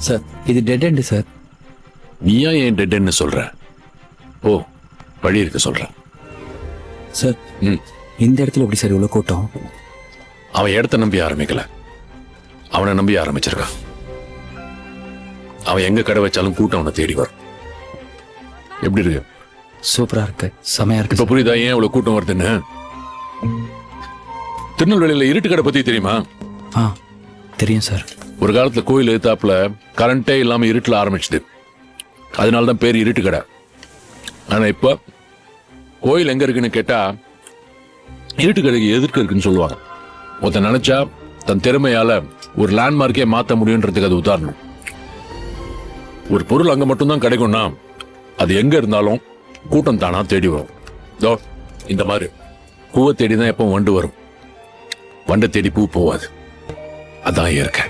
Sir இது dead end sir நீயா ஏன் டெட்ன்னு சொல்ற? ஓ வழி இருக்கு சொல்றேன். சார் ம். இந்த இடத்துல எப்படி சார் இவ்வளோ கூட்டம்? அவன் இடத்த நம்பி ஆரம்பிக்கல. அவனை நம்பி ஆரம்பிச்சிருக்கான் அவன் எங்க கடை வச்சாலும் கூட்டம் அவனை தேடி வரும். எப்படி இருக்கு? சூப்பரா இருக்கு. செமையா இருக்கு இப்ப புரியுதா ஏன் இவ்வளவு கூட்டம் வருதுன்னு? திருநெல்வேலியில இருட்டு கடை பத்தி தெரியுமா? ஆ தெரியும் சார் ஒரு காலத்தில் கோயில் எதிர்த்தாப்புல கரண்ட்டே இல்லாமல் இருட்டில் ஆரம்பிச்சுது. அதனால தான் பேர் இருட்டு கடை. ஆனால் இப்போ கோயில் எங்கே இருக்குன்னு கேட்டால் இருட்டு கடைக்கு எதிர்க்க இருக்குன்னு சொல்லுவாங்க. ஒருத்தன் நினச்சா தன் திறமையால் ஒரு லேண்ட்மார்க்கே மாற்ற முடியுன்றதுக்கு அது உதாரணம். ஒரு பொருள் அங்கே மட்டும்தான் கிடைக்கும்னா அது எங்கே இருந்தாலும் கூட்டம் தானா தேடி வரும். தோ இந்த மாதிரி. பூவை தேடி தான் எப்போ வண்டு வரும். வண்டை தேடி பூ போவாது. அதான் இயற்கை.